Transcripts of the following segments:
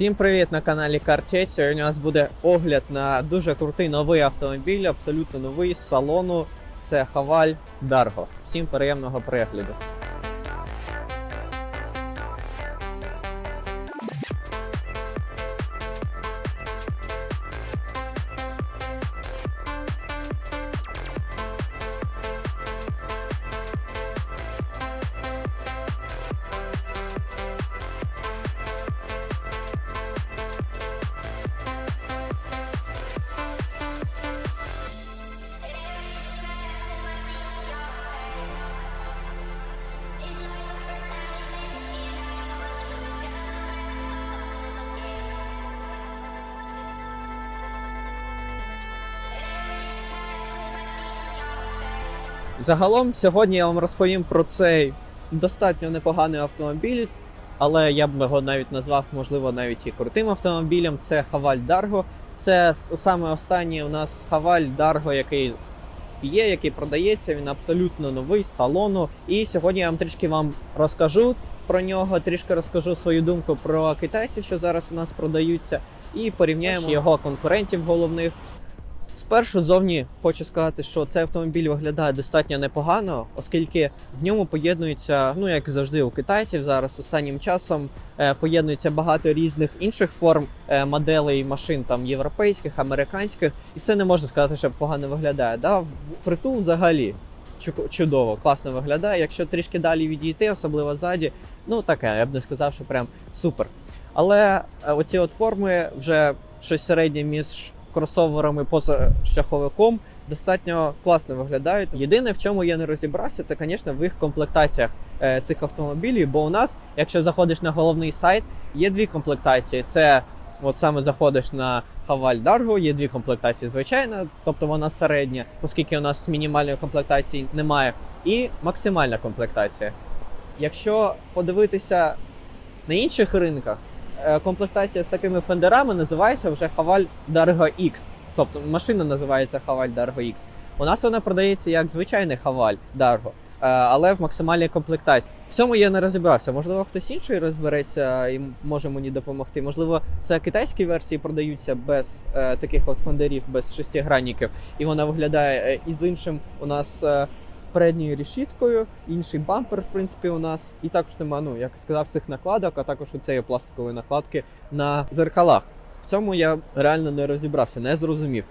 Всім привіт на каналі CarChat. Сьогодні у нас буде огляд на дуже крутий новий автомобіль, абсолютно новий з салону. Це Хаваль Дарго. Всім приємного перегляду. Загалом сьогодні я вам розповім про цей достатньо непоганий автомобіль, але я б його навіть назвав, можливо, навіть і крутим автомобілем. Це Хаваль Дарго. Це саме останній у нас Хаваль Дарго, який є, який продається. Він абсолютно новий з салону. І сьогодні я вам трішки вам розкажу про нього, трішки розкажу свою думку про китайців, що зараз у нас продаються, і порівняємо його конкурентів головних. Спершу зовні хочу сказати, що цей автомобіль виглядає достатньо непогано, оскільки в ньому поєднується, ну як завжди у китайців зараз останнім часом е, поєднується багато різних інших форм е, моделей машин, там європейських, американських, і це не можна сказати, що погано виглядає. Да? Впритул взагалі чу- чудово, класно виглядає. Якщо трішки далі відійти, особливо ззаді, ну таке, я б не сказав, що прям супер. Але е, оці от форми вже щось середнє між кросоверами поза шляховиком достатньо класно виглядають. Єдине, в чому я не розібрався, це, звісно, в їх комплектаціях е, цих автомобілів. Бо у нас, якщо заходиш на головний сайт, є дві комплектації. Це от саме заходиш на Хаваль Дарго, є дві комплектації, звичайно, тобто вона середня, оскільки у нас мінімальної комплектації немає, і максимальна комплектація. Якщо подивитися на інших ринках, комплектація з такими фендерами називається вже Хаваль Dargo X. Тобто машина називається Хаваль Dargo X. У нас вона продається як звичайний Хаваль Dargo, е, але в максимальній комплектації. В цьому я не розібрався. Можливо, хтось інший розбереться і може мені допомогти. Можливо, це китайські версії продаються без е, таких от фендерів, без шестигранників, і вона виглядає е, і з іншим у нас. е, передньою решіткою, інший бампер, в принципі, у нас. І також нема, ну, як сказав, цих накладок, а також у цієї пластикової накладки на зеркалах. В цьому я реально не розібрався, не зрозумів.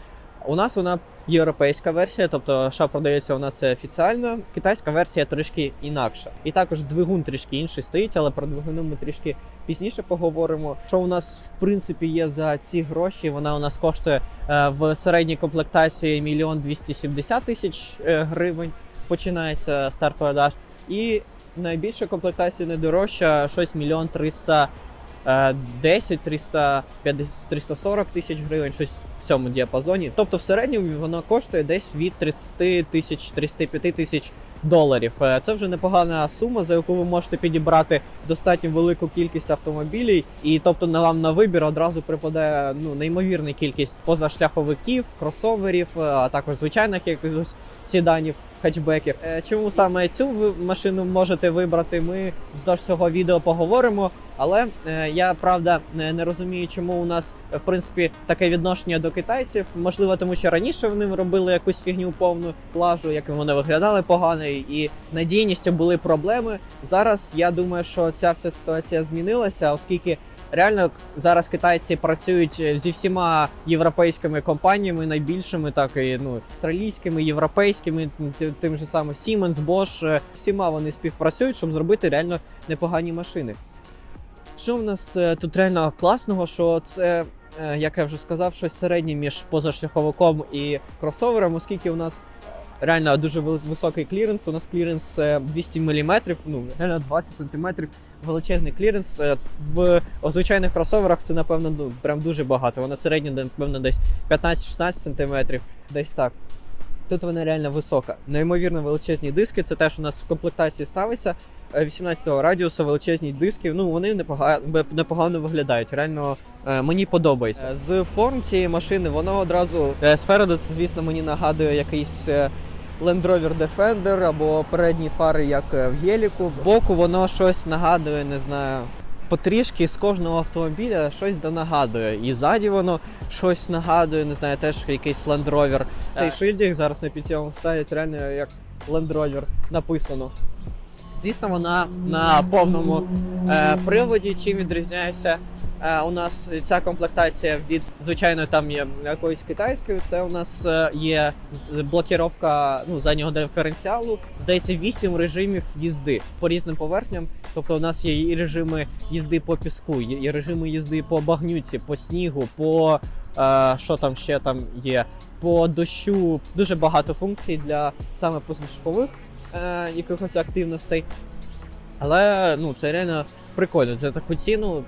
У нас вона європейська версія, тобто, що продається у нас це офіціально. Китайська версія трішки інакша. І також двигун трішки інший стоїть, але про двигуну ми трішки пізніше поговоримо. Що у нас в принципі є за ці гроші? Вона у нас коштує е, в середній комплектації мільйон 270 тисяч е, гривень починається старт продаж. І найбільша комплектація найдорожча щось мільйон триста е, 10 350 340 тисяч гривень, щось в цьому діапазоні. Тобто в середньому воно коштує десь від 30 тисяч 35 тисяч доларів. Е, Це вже непогана сума, за яку ви можете підібрати достатньо велику кількість автомобілів. І тобто на вам на вибір одразу припадає ну неймовірна кількість позашляховиків, кросоверів, е, а також звичайних якихось сіданів, хетчбеків. Е, Чому саме цю машину можете вибрати? Ми вздовж цього відео поговоримо. Але е, я правда не, не розумію, чому у нас е, в принципі таке відношення до китайців. Можливо, тому що раніше вони робили якусь фігню повну плажу, як вони виглядали погано, і надійністю були проблеми. Зараз я думаю, що ця вся ситуація змінилася, оскільки реально зараз китайці працюють е, зі всіма європейськими компаніями, найбільшими, так і ну австралійськими, європейськими, тим же самим Siemens, Bosch, е, всіма вони співпрацюють, щоб зробити реально непогані машини. Що в нас е, тут реально класного, що це, як я вже сказав, щось середнє між позашляховиком і кросовером, оскільки у нас реально дуже високий кліренс. У нас кліренс е, 200 мм, ну реально 20 см, величезний кліренс. Е, В звичайних кросоверах це, напевно, ну, прям дуже багато. Вона середня, напевно, десь 15-16 см, десь так. Тут вона реально висока. Неймовірно величезні диски. Це теж у нас в комплектації ставиться. е, 18 радіуса, величезні диски. Ну вони непогано, непогано виглядають. Реально е, мені подобається. Е, З форм цієї машини воно одразу е, спереду, це звісно, мені нагадує якийсь. Land Rover Defender або передні фари, як е, в Геліку. Збоку воно щось нагадує, не знаю. Потрішки з кожного автомобіля щось да нагадує. І ззаді воно щось нагадує, не знаю, теж якийсь Land Rover. Цей шильдик зараз на під цьому ставить реально як Land Rover написано. Звісно, вона на повному е, приводі. Чим відрізняється у нас ця комплектація від звичайно там є якоїсь китайської. Це у нас е, є блокіровка ну, заднього диференціалу. Здається, 8 режимів їзди по різним поверхням. Тобто у нас є і режими їзди по піску, і режими їзди по багнюці, по снігу, по е, що там ще там є, по дощу. Дуже багато функцій для саме позашляхових е, якихось активностей. Але ну, це реально прикольно. За таку ціну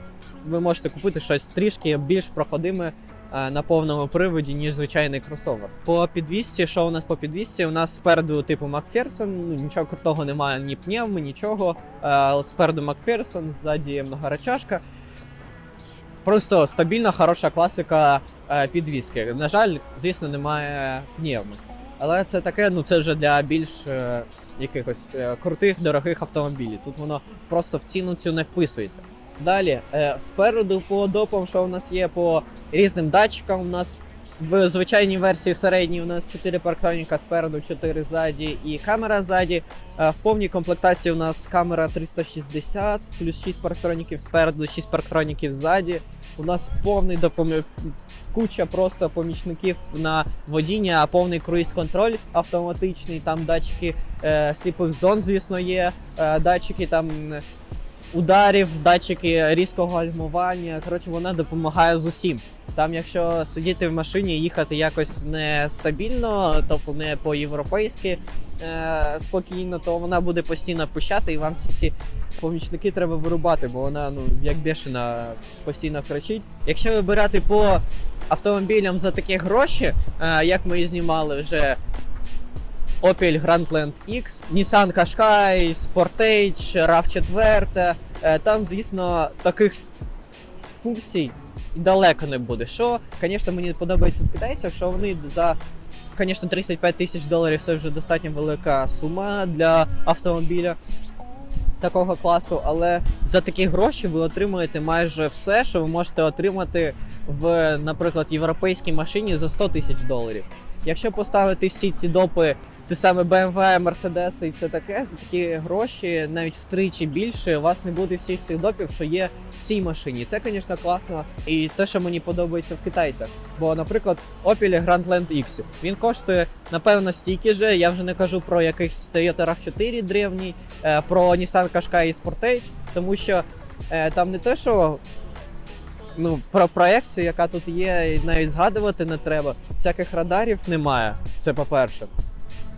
ви можете купити щось трішки більш проходиме е, на повному приводі, ніж звичайний кросовер. По підвісці, що у нас по підвісці? У нас спереду типу Макферсон, ну, нічого крутого немає, ні пневми, нічого. Е, спереду Макферсон, ззаді многорачашка. Просто стабільна, хороша класика е, підвіски. На жаль, звісно, немає пневми. Але це таке, ну це вже для більш е, якихось е, крутих, дорогих автомобілів. Тут воно просто в ціну цю не вписується. Далі, е, спереду по допам, що у нас є по різним датчикам. У нас в звичайній версії середній у нас 4 парктроніка спереду, 4 ззаді і камера ззаді. Е, в повній комплектації у нас камера 360, плюс 6 парктроніків спереду, 6 парктроніків ззаді. У нас повний допом... куча просто помічників на водіння, повний круїз-контроль автоматичний, там датчики е, сліпих зон, звісно, є, е, датчики там ударів, датчики різкого гальмування. Коротше, вона допомагає з усім. Там, якщо сидіти в машині їхати якось нестабільно, тобто не по-європейськи е, спокійно, то вона буде постійно пищати, і вам всі ці помічники треба вирубати, бо вона ну як бешена постійно кричить. Якщо вибирати по автомобілям за такі гроші, е, як ми і знімали вже. Opel Grandland X, Nissan Qashqai, Sportage, RAV4. Е, Там, звісно, таких функцій далеко не буде. Що, звісно, мені подобається в китайцях, що вони за, звісно, 35 тисяч доларів це вже достатньо велика сума для автомобіля такого класу, але за такі гроші ви отримуєте майже все, що ви можете отримати в, наприклад, європейській машині за 100 тисяч доларів. Якщо поставити всі ці допи, те саме BMW, Mercedes і все таке, за такі гроші, навіть втричі більше, у вас не буде всіх цих допів, що є в цій машині. Це, звісно, класно. І те, що мені подобається в китайцях. Бо, наприклад, Opel Grandland X, він коштує, напевно, стільки же. Я вже не кажу про якийсь Toyota RAV4 древній, е, про Nissan Qashqai і Sportage, тому що е, там не те, що ну, про проекцію, яка тут є, навіть згадувати не треба. Всяких радарів немає. Це по-перше.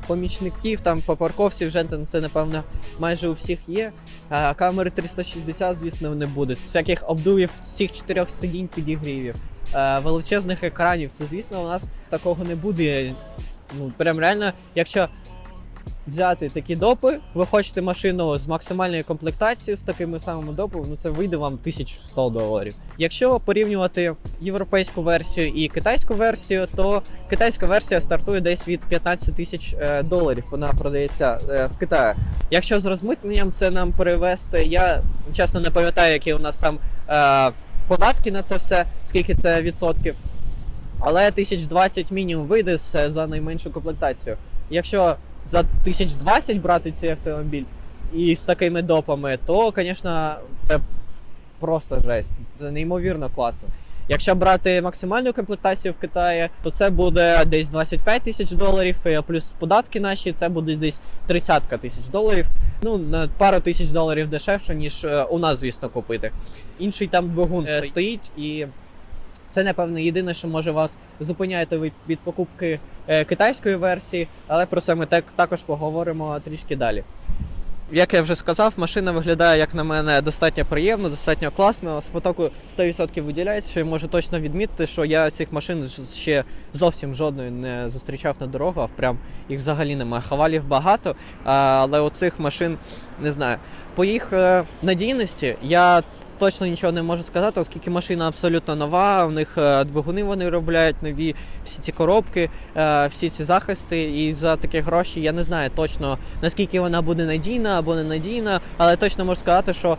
Помічників там по парковці вже там це, напевно, майже у всіх є. А камери 360, звісно, не буде. Всяких обдувів всіх чотирьох сидінь підігрівів. Е, величезних екранів. Це, звісно, у нас такого не буде. Ну, прям реально, якщо взяти такі допи, ви хочете машину з максимальною комплектацією з такими самими допами, ну це вийде вам 1100 доларів. Якщо порівнювати європейську версію і китайську версію, то китайська версія стартує десь від 15 тисяч е, доларів. Вона продається е, в Китаї. Якщо з розмитненням це нам перевести, я чесно не пам'ятаю, які у нас там е, податки на це все, скільки це відсотків. Але 1020 мінімум вийде за найменшу комплектацію. Якщо за 1020 брати цей автомобіль і з такими допами, то, звісно, це просто жесть. Це неймовірно класно. Якщо брати максимальну комплектацію в Китаї, то це буде десь 25 тисяч доларів, плюс податки наші, це буде десь 30 тисяч доларів. Ну, на пару тисяч доларів дешевше, ніж е, у нас, звісно, купити. Інший там двигун е, стоїть і. Це, напевно, єдине, що може вас зупиняти від, покупки е, китайської версії, але про це ми так, також поговоримо трішки далі. як я вже сказав, машина виглядає, як на мене, достатньо приємно, достатньо класно. З потоку 100% виділяється, що я можу точно відмітити, що я цих машин ще зовсім жодної не зустрічав на дорогах. Прям їх взагалі немає. Хавалів багато, але оцих машин не знаю. По їх е, надійності я точно нічого не можу сказати, оскільки машина абсолютно нова. У них е, двигуни вони виробляють нові, всі ці коробки, е, всі ці захисти. І за такі гроші я не знаю точно наскільки вона буде надійна або не надійна, але точно можу сказати, що.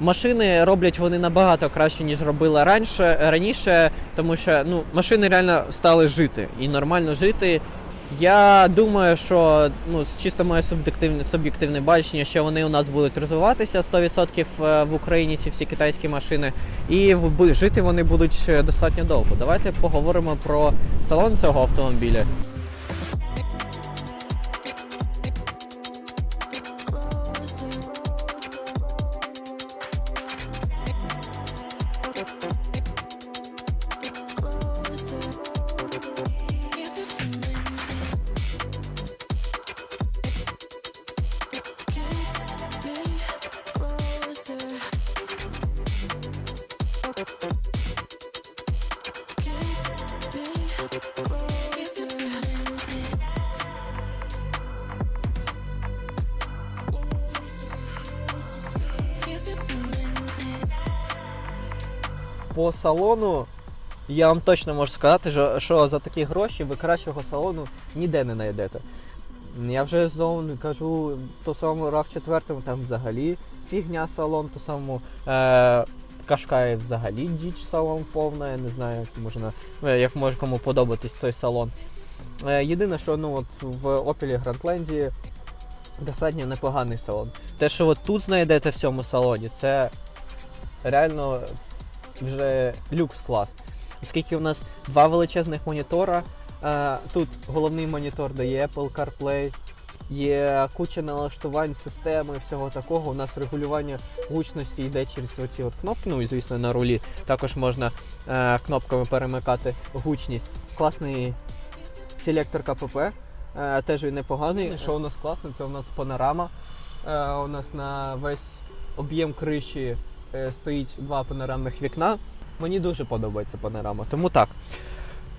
Машини роблять вони набагато краще, ніж робили раніше, раніше, тому що ну, машини реально стали жити і нормально жити. Я думаю, що ну, чисто моє суб'єктивне, суб'єктивне бачення, що вони у нас будуть розвиватися 100% е, в Україні, ці всі китайські машини, і жити вони будуть е, достатньо довго. Давайте поговоримо про салон цього автомобіля. Салону я вам точно можу сказати, що, за такі гроші ви кращого салону ніде не знайдете. Я вже знову не кажу, то самому RAV 4 там взагалі фігня салон, то самому е, Кашкай взагалі діч салон повна, я не знаю, як можна, е, як може кому подобатись той салон. Е, єдине, що ну, от в Opel Grandland достатньо непоганий салон. Те, що от тут знайдете в цьому салоні, це реально вже люкс клас. Оскільки у нас два величезних монітора. е, Тут головний монітор дає Apple CarPlay, є куча налаштувань системи, всього такого. У нас регулювання гучності йде через оці от кнопки. Ну і звісно на рулі також можна е, кнопками перемикати гучність. Класний селектор КПП. е, Теж він непоганий. Що у нас класно, це у нас панорама. У нас на весь об'єм криші стоїть два панорамних вікна. Мені дуже подобається панорама. Тому так.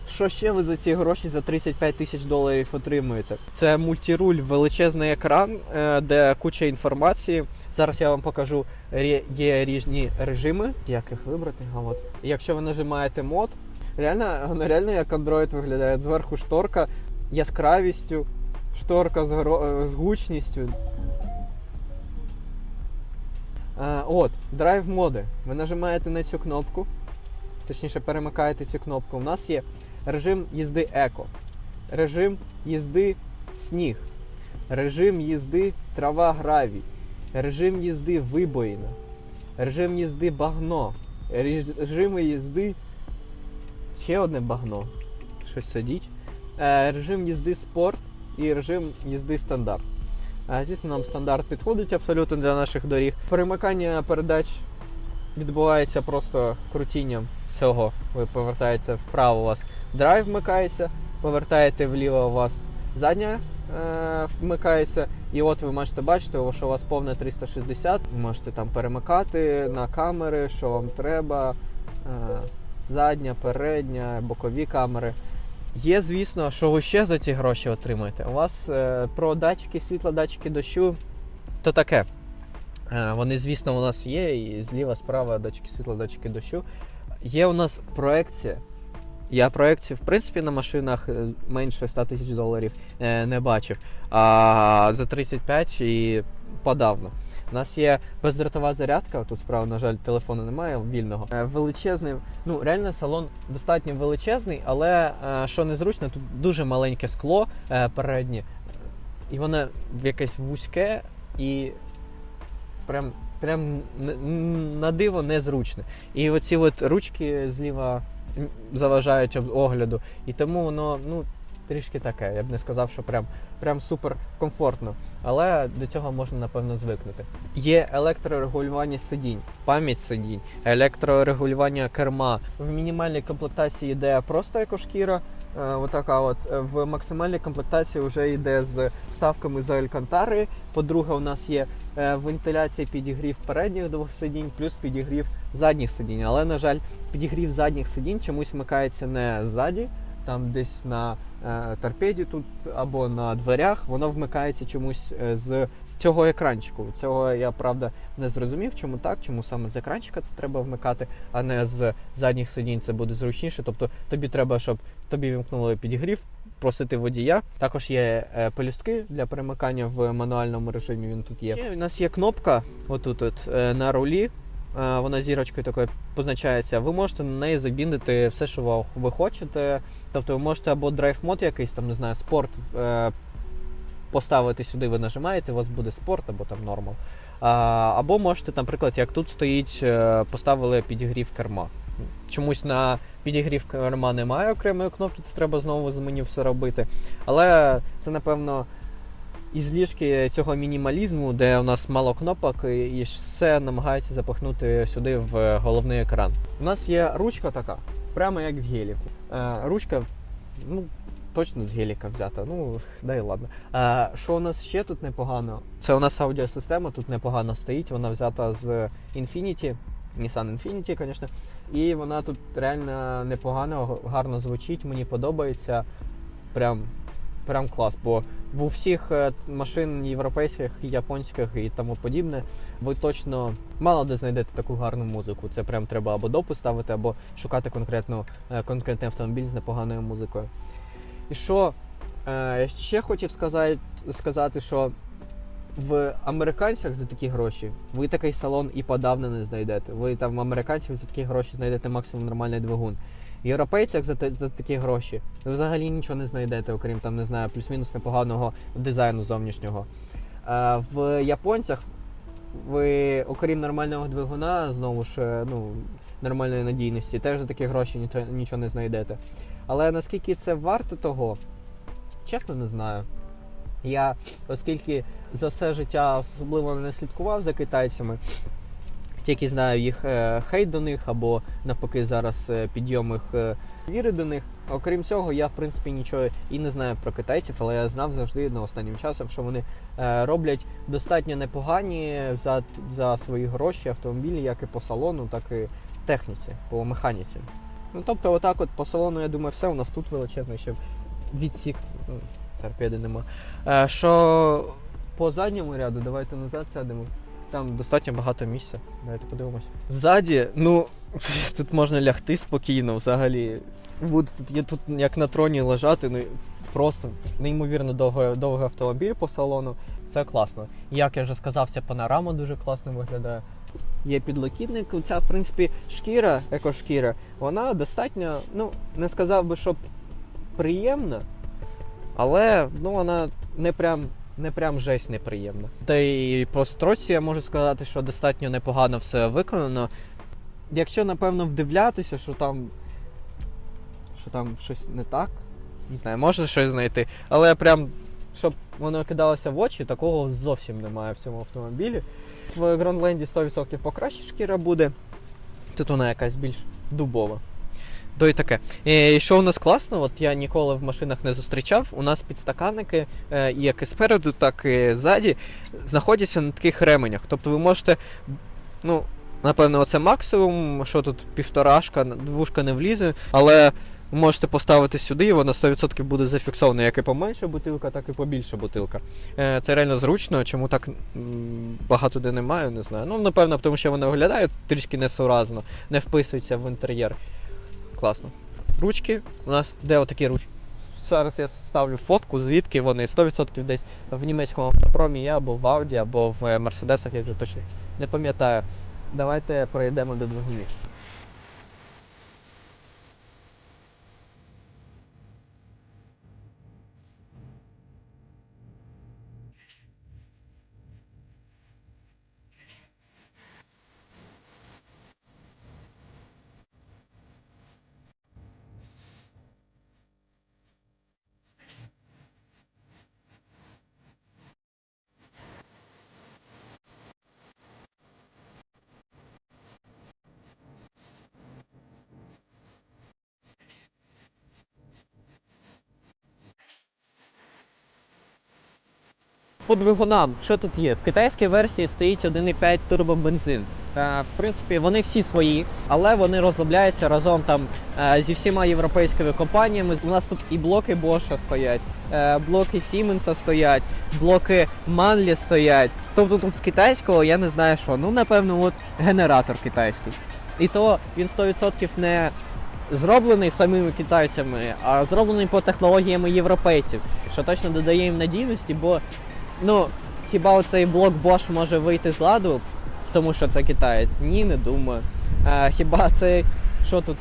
Що ще ви за ці гроші за 35 тисяч доларів отримуєте? Це мультируль, величезний екран, е, де куча інформації. Зараз я вам покажу є різні режими. Як їх вибрати? А от. Якщо ви нажимаєте мод, реально, воно реально як Android виглядає. Зверху шторка яскравістю, шторка з, гро- е, з гучністю. Е, От, драйв моди. Ви нажимаєте на цю кнопку, точніше перемикаєте цю кнопку. У нас є режим їзди еко, режим їзди сніг, режим їзди трава гравій, режим їзди вибоїна, режим їзди багно, режими їзди ще одне багно. Щось сидіть. Е, Режим їзди спорт і режим їзди стандарт. Звісно, нам стандарт підходить абсолютно для наших доріг. Перемикання передач відбувається просто крутінням цього. Ви повертаєте вправо, у вас драйв вмикається, повертаєте вліво, у вас задня е, вмикається. І от ви можете бачити, що у вас повне 360. Ви можете там перемикати на камери, що вам треба. Е, задня, передня, бокові камери. Є, звісно, що ви ще за ці гроші отримаєте. У вас е, про датчики світла, датчики дощу, то таке. Е, вони, звісно, у нас є, і зліва, справа датчики світла, датчики дощу. Є у нас проекція. Я проекцію, в принципі, на машинах е, менше 100 тисяч доларів е, не бачив. А за 35 і подавно. У нас є бездротова зарядка, тут справа, на жаль, телефону немає вільного. Е, Величезний, ну реально салон достатньо величезний, але е, що незручно, тут дуже маленьке скло е, переднє, і воно якесь вузьке і прям, прям на диво незручне. І оці от ручки зліва заважають огляду, і тому воно ну, трішки таке. Я б не сказав, що прям, прям супер комфортно. Але до цього можна напевно звикнути. Є електрорегулювання сидінь, пам'ять сидінь, електрорегулювання керма. В мінімальній комплектації йде просто екошкіра. Е, Отака от в максимальній комплектації вже йде з ставками з Алькантари. По-друге, у нас є е, вентиляція підігрів передніх двох сидінь, плюс підігрів задніх сидінь. Але, на жаль, підігрів задніх сидінь чомусь вмикається не ззаді, там десь на е, торпеді тут або на дверях, воно вмикається чомусь е, з, з цього екранчику. Цього я правда не зрозумів, чому так, чому саме з екранчика це треба вмикати, а не з задніх сидінь. Це буде зручніше. Тобто тобі треба, щоб тобі вімкнули підігрів, просити водія. Також є е, пелюстки для перемикання в мануальному режимі. Він тут є. Ще у нас є кнопка отут, от, е, на рулі. Е, Вона зірочкою такою позначається. Ви можете на неї забіндити все, що ви- хочете. Тобто ви можете або драйв мод якийсь, там не знаю, спорт е, поставити сюди, ви нажимаєте, у вас буде спорт або там нормал. Або можете, наприклад, як тут стоїть, е, поставили підігрів керма. Чомусь на підігрів керма немає окремої кнопки, це треба знову з меню все робити. Але це, напевно, із ліжки цього мінімалізму, де у нас мало кнопок, і все намагаються запихнути сюди в головний екран. У нас є ручка така, прямо як в геліку. Е, ручка, ну, точно з геліка взята. Ну, да і ладно. Е, що у нас ще тут непогано? Це у нас аудіосистема тут непогано стоїть. Вона взята з Infinity. Nissan Infinity, звісно. І вона тут реально непогано, гарно звучить, мені подобається. Прям, прям клас. Бо в у всіх е, машин європейських, японських і тому подібне, ви точно мало де знайдете таку гарну музику. Це прям треба або допис ставити, або шукати конкретну, е, конкретний автомобіль з непоганою музикою. І що е, ще хотів сказати, сказати, що в американцях за такі гроші ви такий салон і подавно не знайдете. Ви там американців за такі гроші знайдете максимум нормальний двигун. Європейцях за, за такі гроші ви взагалі нічого не знайдете, окрім там, не знаю, плюс-мінус непоганого дизайну зовнішнього. А в японцях ви, окрім нормального двигуна, знову ж, е, ну, нормальної надійності, теж за такі гроші нічого не знайдете. Але наскільки це варто того, чесно не знаю. Я, оскільки за все життя особливо не слідкував за китайцями, тільки знаю їх е, хейт до них або навпаки зараз е, підйом їх е, віри до них. Окрім цього, я в принципі нічого і не знаю про китайців, але я знав завжди на останнім часом, що вони роблять достатньо непогані за, за свої гроші автомобілі, як і по салону, так і техніці, по механіці. Ну тобто, отак, от по салону, я думаю, все. У нас тут величезний ще відсік. Ну, торпеди нема. Що по задньому ряду, давайте назад сядемо. Там достатньо багато місця. Давайте подивимось. Ззаді, ну, тут можна лягти спокійно взагалі. Буде тут, є тут як на троні лежати, ну просто неймовірно довгий, довгий автомобіль по салону. Це класно. Як я вже сказав, ця панорама дуже класно виглядає. Є підлокітник, ця, в принципі, шкіра, екошкіра, вона достатньо, ну, не сказав би, що приємна, але ну, вона не прям, не прям жесть неприємна. Та й по строчці я можу сказати, що достатньо непогано все виконано. Якщо, напевно, вдивлятися, що там, що там щось не так, не знаю, можна щось знайти. Але прям, щоб воно кидалося в очі, такого зовсім немає в цьому автомобілі. В Грандленді 100% покраще шкіра буде. Тут вона якась більш дубова. То і таке. І що у нас класно, от я ніколи в машинах не зустрічав. У нас підстаканники, е, як і спереду, так і ззаді, знаходяться на таких ременях. Тобто ви можете, ну, напевно, оце максимум, що тут півторашка, двушка не влізе, але можете поставити сюди, і вона 100% буде зафіксована, як і поменша бутилка, так і побільша бутилка. Е, Це реально зручно, чому так багато де немає, не знаю. Ну, напевно, тому що вона виглядає трішки несуразно, не вписується в інтер'єр. Класно. Ручки у нас де отакі ручки? Зараз я ставлю фотку, звідки вони 100% десь в німецькому автопромі є, або в Audi, або в Мерседесах, я вже точно не пам'ятаю. Давайте пройдемо до двигунів. По двигунам, що тут є? В китайській версії стоїть 1,5 турбобензин. Е, В принципі, вони всі свої, але вони розробляються разом там е, зі всіма європейськими компаніями. У нас тут і блоки Bosch стоять, е, блоки Siemens стоять, блоки Manley стоять. Тобто тут з китайського я не знаю що. Ну, напевно, от генератор китайський. І то він 100% не зроблений самими китайцями, а зроблений по технологіями європейців, що точно додає їм надійності, бо ну хіба оцей блок Bosch може вийти з ладу, тому що це китаєць? Ні, не думаю. А, хіба цей що тут?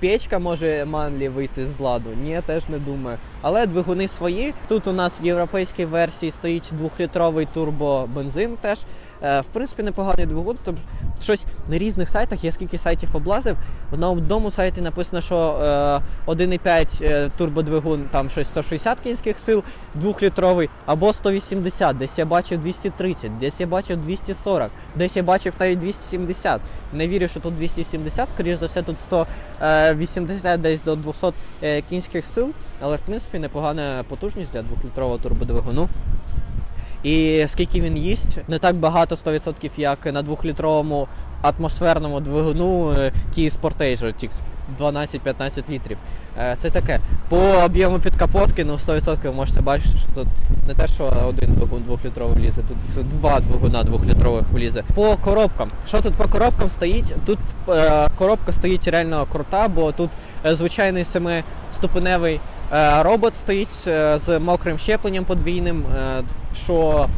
Печка може Манлі вийти з ладу? Ні, теж не думаю. Але двигуни свої. Тут у нас в європейській версії стоїть двохлітровий турбобензин теж. Е, В принципі, непоганий двигун. Тобто щось на різних сайтах, я скільки сайтів облазив. На одному сайті написано, що е, 1,5 е, турбодвигун там щось 160 кінських сил, двохлітровий або 180, десь я бачив 230, десь я бачив 240, десь я бачив навіть 270. Не вірю, що тут 270, скоріш за все, тут 180 десь до 200 е, кінських сил, але в принципі непогана потужність для двохлітрового турбодвигуну. І скільки він їсть, не так багато 100%, як на двохлітровому атмосферному двигуну е, Kia Sportage, ті 12-15 літрів. Е, Це таке. По об'єму підкапотки, ну 100% ви можете бачити, що тут не те, що один двигун двохлітровий влізе, тут два двигуна двохлітрових влізе. По коробкам. Що тут по коробкам стоїть? Тут е, коробка стоїть реально крута, бо тут звичайний семиступеневий робот стоїть е, з мокрим щепленням подвійним, е, що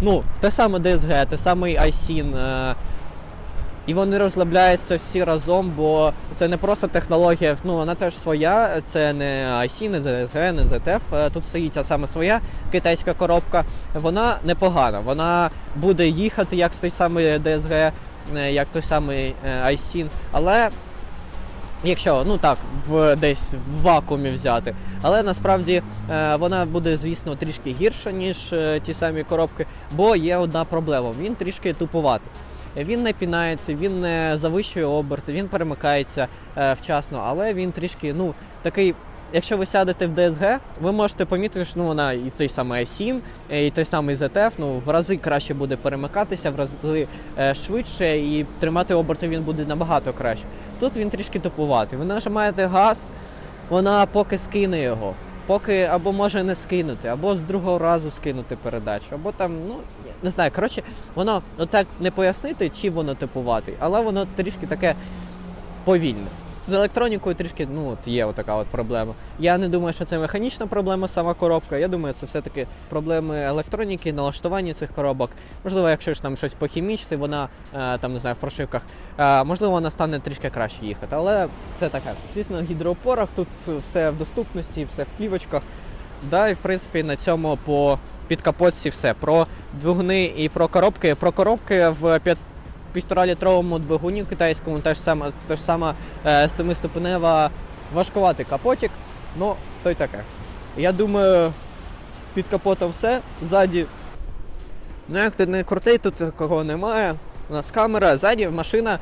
ну, те саме DSG, те самий iSyn. Е, і вони розробляються всі разом, бо це не просто технологія, ну вона теж своя, це не IC, не DSG, не ZF. е, Тут стоїть а саме своя китайська коробка. Вона непогана, вона буде їхати як той самий DSG, е, як той самий е, але Якщо ну так, в десь в вакуумі взяти. Але насправді е, вона буде, звісно, трішки гірша, ніж е, ті самі коробки, бо є одна проблема: він трішки тупуватий. Він не пінається, він не завищує оберти, він перемикається е, вчасно, але він трішки, ну, такий. Якщо ви сядете в DSG, ви можете помітити, що ну, вона і той самий iSyn, і той самий ZF, ну, в рази краще буде перемикатися, в рази е, швидше, і тримати оберти він буде набагато краще. Тут він трішки тупуватий. Ви нажимаєте газ, вона поки скине його, поки або може не скинути, або з другого разу скинути передачу, або там, ну не знаю. Коротше, воно отак не пояснити, чи воно типуватий, але воно трішки таке повільне. З електронікою трішки ну, от є така от проблема. Я не думаю, що це механічна проблема, сама коробка. Я думаю, це все-таки проблеми електроніки, налаштування цих коробок. Можливо, якщо ж там щось похімічити, вона е, там не знаю, в прошивках, е, можливо, вона стане трішки краще їхати. Але це таке. Звісно, в гідроопорах тут все в доступності, все в плівочках. Да, і в принципі на цьому по підкапотці все. Про двигуни і про коробки. Про коробки в 5 півторалітровому двигуні китайському теж сама, теж сама е, семиступенева важкуватий капотик, ну то й таке. Я думаю, під капотом все, ззаді. Ну як ти не крутий, тут такого немає. У нас камера, ззаді машина,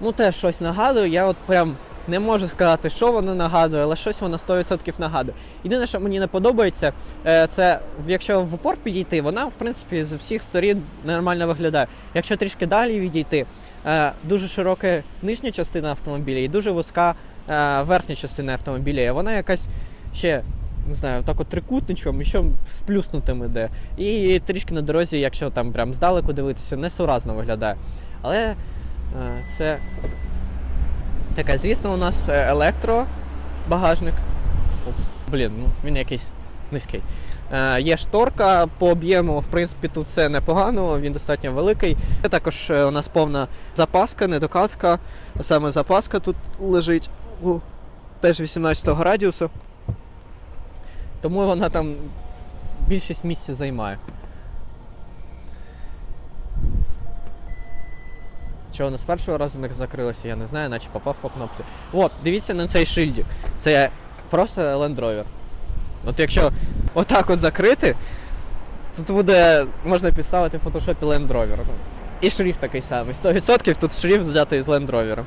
ну теж щось нагадує. Я от прям не можу сказати, що воно нагадує, але щось воно 100% нагадує. Єдине, що мені не подобається, е, це якщо в упор підійти, вона в принципі з всіх сторін нормально виглядає. Якщо трішки далі відійти, е, дуже широка нижня частина автомобіля і дуже вузька е, верхня частина автомобіля. І вона якась ще. Не знаю, так от трикутничком, і що сплюснутим іде. І трішки на дорозі, якщо там прям здалеку дивитися, несуразно виглядає. Але е, це таке, звісно, у нас е, електробагажник. Упс, блін, ну він якийсь низький. Е, є шторка по об'єму, в принципі, тут все непогано, він достатньо великий. Також е, у нас повна запаска, недокатка. Саме запаска тут лежить у теж 18 радіусу. Тому вона там більшість місця займає. Чого воно з першого разу не закрилося, я не знаю, наче попав по кнопці. От, дивіться на цей шильдик. Це просто Land Rover. От якщо отак от закрити, тут буде, можна підставити в фотошопі Land Rover. Ну, І шрифт такий самий. 100% тут шрифт взятий з Land Rover.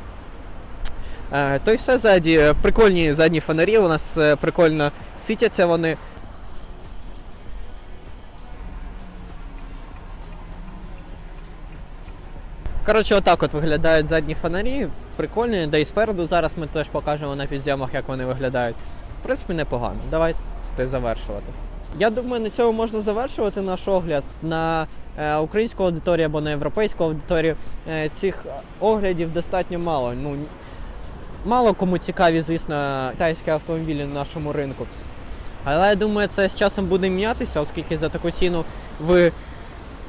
Е, то й все ззаді. Прикольні задні фонарі, у нас е, прикольно світяться вони. Коротше, отак от виглядають задні фонарі. Прикольні, да і спереду зараз ми теж покажемо на підзйомах, як вони виглядають. В принципі, непогано. Давайте завершувати. Я думаю, на цьому можна завершувати наш огляд на е, українську аудиторію або на європейську аудиторію. Е, цих оглядів достатньо мало. Ну, мало кому цікаві, звісно, китайські автомобілі на нашому ринку. Але я думаю, це з часом буде мінятися, оскільки за таку ціну ви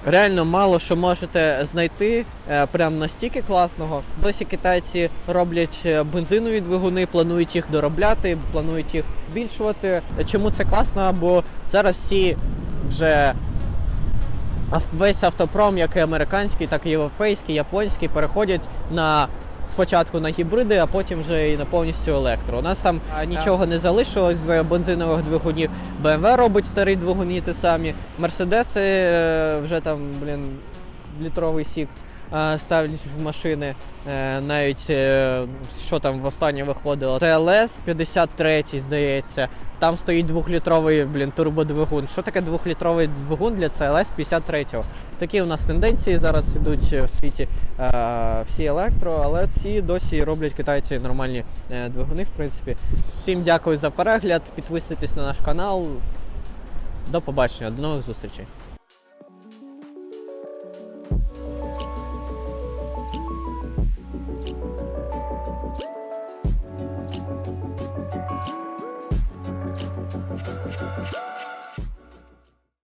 реально мало що можете знайти е, прям настільки класного. Досі китайці роблять е, бензинові двигуни, планують їх доробляти, планують їх збільшувати. Чому це класно? Бо зараз всі вже весь автопром, як і американський, так і європейський, японський, переходять на спочатку на гібриди, а потім вже і на повністю електро. У нас там нічого не залишилось з бензинових двигунів. BMW робить старі двигуни ті самі. Мерседеси е, вже там, блін, літровий сік ставлять в машини. Е, Навіть е, що там в останнє виходило. ТЛС 53, здається. Там стоїть двохлітровий блін, турбодвигун. Що таке двохлітровий двигун для CLS 53? Такі у нас тенденції зараз йдуть в світі е, всі електро, але ці досі роблять китайці нормальні е, двигуни, в принципі. Всім дякую за перегляд. Підписуйтесь на наш канал. До побачення, до нових зустрічей.